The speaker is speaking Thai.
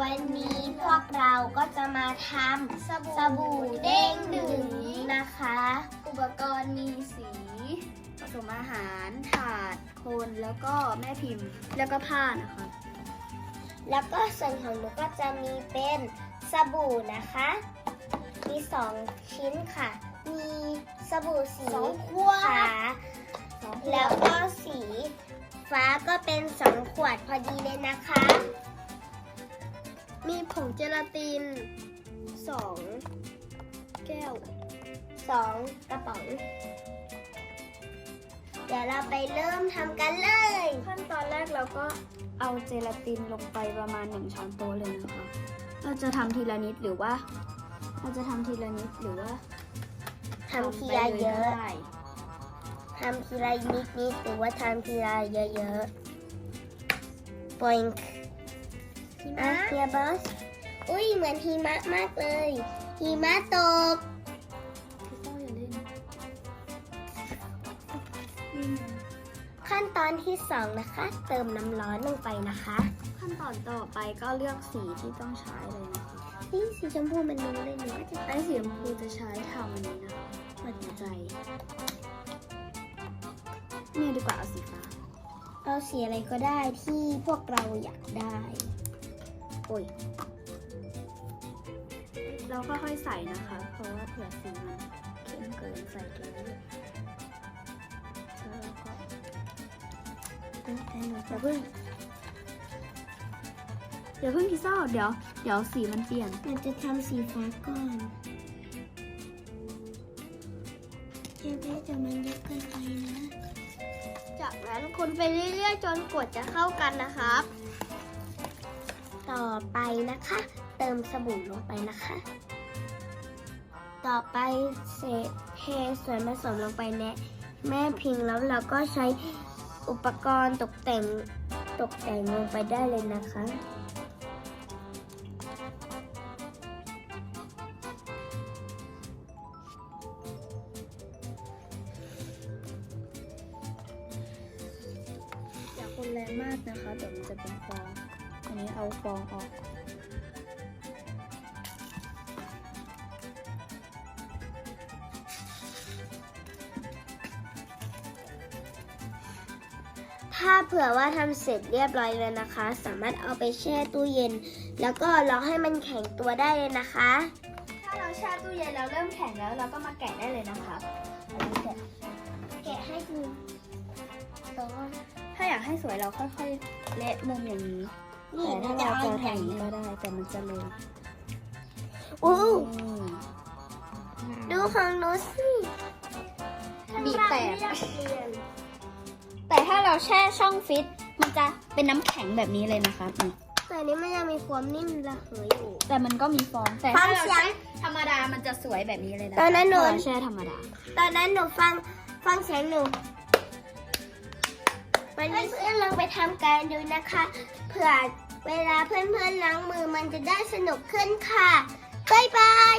วันนี้พวกเราก็จะมาทำสบู่เด้งดึงนะคะ อุปกรณ์มีสีผสมอาหารถาดโคนแล้วก็แม่พิมพ์ แล้วก็ผ้านะคะ แล้วก็ส่วนของหนูก็จะมีเป็นสบู่นะคะ มีสองชิ้นค่ะ มีสบู่สีสองขวดขาวแล้วก็สีฟ้าก็เป็นสองขวดพอดีเลยนะคะ มีผงเจลาตินสองแก้วสองกระป๋อง เดี๋ยวเราไปเริ่มทำกันเลย ขั้นตอนแรกเราก็เอาเจลาตินลงไปประมาณหนึ่งช้อนโต๊ะเลยนะคะ เราจะทำทีละนิดหรือว่า เราจะทำทีละนิดหรือว่าทำทีละเยอะได้ทำทีละนิดนิดๆหรือว่าทำทีละเยอะๆปอยค์ หิอะมะเฮียบอสอุ้ยเหมือนหิมะมากเลยหิมะตกพี่โต้อย่าเล่นขั้นตอนที่สองนะคะ เติมน้ำร้อนลงไปนะคะ ขั้นตอนต่อไปก็เลือกสีที่ต้องใช้เลยนะคะนี่สีชมพูมันรู้เลยหนูว่าจะไอ้สีชมพูจะใช้ทำอันนี้นะคะหัวใจเนี่ยดีกว่าเอาสีฟ้าเอาสีอะไรก็ได้ที่พวกเราอยากได้ โอ้ย เราก็ค่อยๆใส่นะคะ เพราะว่าเผื่อสีมันเข้มเกินใส่เกินแล้วเราก็อย่าเพิ่งอย่าเพิ่งพิซซ่าเดี๋ยว เดี๋ยวสีมันเปลี่ยน มันจะทำสีฟ้าก่อนเจ๊เจ๊จะมันเยอะเกินไปนะจากนั้นคนไปเรื่อยๆ จนกว่าจะเข้ากันนะครับ ต่อไปนะคะ เติมสบู่ลงไปนะคะ ต่อไปเศษเทส่วนผสมลงไปในแม่พิงแล้วเราก็ใช้อุปกรณ์ตกแต่งตกแต่งลงไปได้เลยนะคะ อย่าคนแรงมากนะคะเดี๋ยวมันจะเป็นฟอง อันนี้เอาฟองออกถ้าเผื่อว่าทำเสร็จเรียบร้อยแล้วนะคะ สามารถเอาไปแช่ตู้เย็น แล้วก็รอให้มันแข็งตัวได้เลยนะคะ ถ้าเราแช่ตู้เย็นแล้วเริ่มแข็งแล้วเราก็มาแกะได้เลยนะคะแกะให้ดูแต่ว่าถ้าอยากให้สวยเราค่อยๆเละมุมอย่างนี้ นี่แต่มันถ้าจะเราเอาจะแข็ทำงอย่างนี้ก็ได้ แต่มันจะเร็วอู้นี่ดูของหนูสิบีบแตกแต่ถ้าเราแช่ช่องฟิต มันจะเป็นน้ำแข็งแบบนี้เลยนะคะนี่แต่อันนี้มันยังมีความนิ่มระเหยอยู่ แต่มันก็มีฟองแต่ฟัถ้างเราเสียแช่งธรรมดามันจะสวยแบบนี้เลยนะตอนนั้นหนูถ้าเราแช่ธรรมดา ตอนนั้นหนูฟังฟังเสียงหนูวันนี้เพื่อนลองไปทำกันดูนะคะเผื่อ เวลาเพื่อนๆล้างมือมันจะได้สนุกขึ้นค่ะ บ๊ายบาย